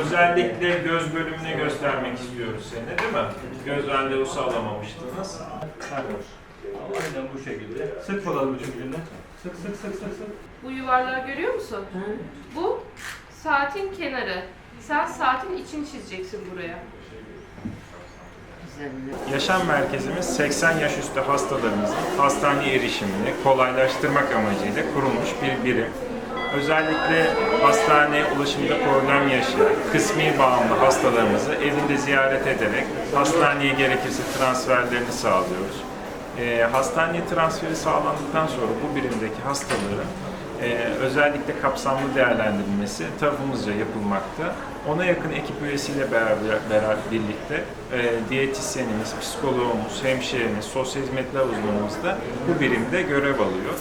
Özellikle göz bölümüne göstermek istiyoruz seni değil mi? Göz randevusu alamamıştınız. Aynen bu şekilde. Sık bakalım bu şekilde. Sık sık sık sık sık. Bu yuvarlağı görüyor musun? Bu saatin kenarı. Sen saatin içini çizeceksin buraya. Yaşam merkezimiz 80 yaş üstü hastalarımızın hastane erişimini kolaylaştırmak amacıyla kurulmuş bir birim. Özellikle hastaneye ulaşımda problem yaşayan, kısmi bağımlı hastalarımızı evinde ziyaret ederek hastaneye gerekirse transferlerini sağlıyoruz. Ee, hastaneye transferi sağlandıktan sonra bu birimdeki hastaların e, özellikle kapsamlı değerlendirilmesi tarafımızca yapılmakta. Ona yakın ekip üyesiyle beraber, beraber birlikte e, diyetisyenimiz, psikoloğumuz, hemşiremiz, sosyal hizmetler uzmanımız da bu birimde görev alıyor.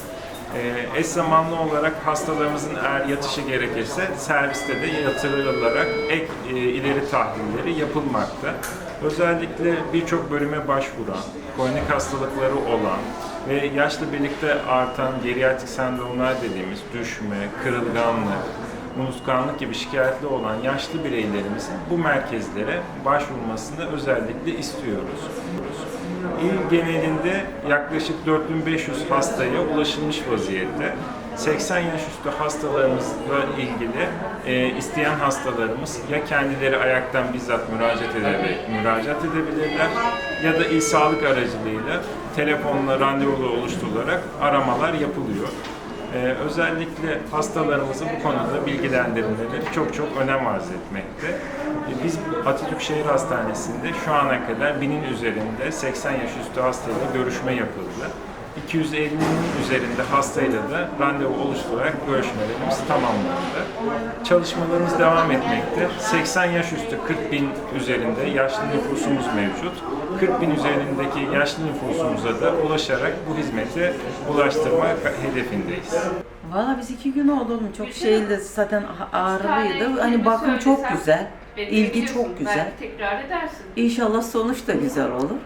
E, eş zamanlı olarak hastalarımızın eğer yatışı gerekirse serviste de yatırılarak ek e, ileri tahlilleri yapılmakta. Özellikle birçok bölüme başvuran, kronik hastalıkları olan ve yaşla birlikte artan geriatrik sendromlar dediğimiz düşme, kırılganlık, unutkanlık gibi şikayetli olan yaşlı bireylerimizin bu merkezlere başvurmasını özellikle istiyoruz. İl genelinde yaklaşık 4500 hastaya ulaşılmış vaziyette. 80 yaş üstü hastalarımızla ilgili e, isteyen hastalarımız ya kendileri ayaktan bizzat müracaat ederek müracaat edebilirler ya da il sağlık aracılığıyla telefonla randevulu oluşturularak aramalar yapılıyor. Ee, özellikle hastalarımızı bu konuda bilgilendirmeleri çok çok önem arz etmekte. Ee, Biz Atatürk Şehir Hastanesi'nde şu ana kadar binin üzerinde 80 yaş üstü hastayla görüşme yapıldı. 250'nin üzerinde hastayla da randevu oluşturarak görüşmelerimiz tamamlandı. Çalışmalarımız devam etmekte. 80 yaş üstü 40 bin üzerinde yaşlı nüfusumuz mevcut. 40 bin üzerindeki yaşlı nüfusumuza da ulaşarak bu hizmeti ulaştırmak hedefindeyiz. Valla biz iki gün oldu oğlum. Çok şeydi zaten ağrılıydı. Hani bakım çok güzel. İlgi çok güzel. Tekrar edersin. İnşallah sonuç da güzel olur.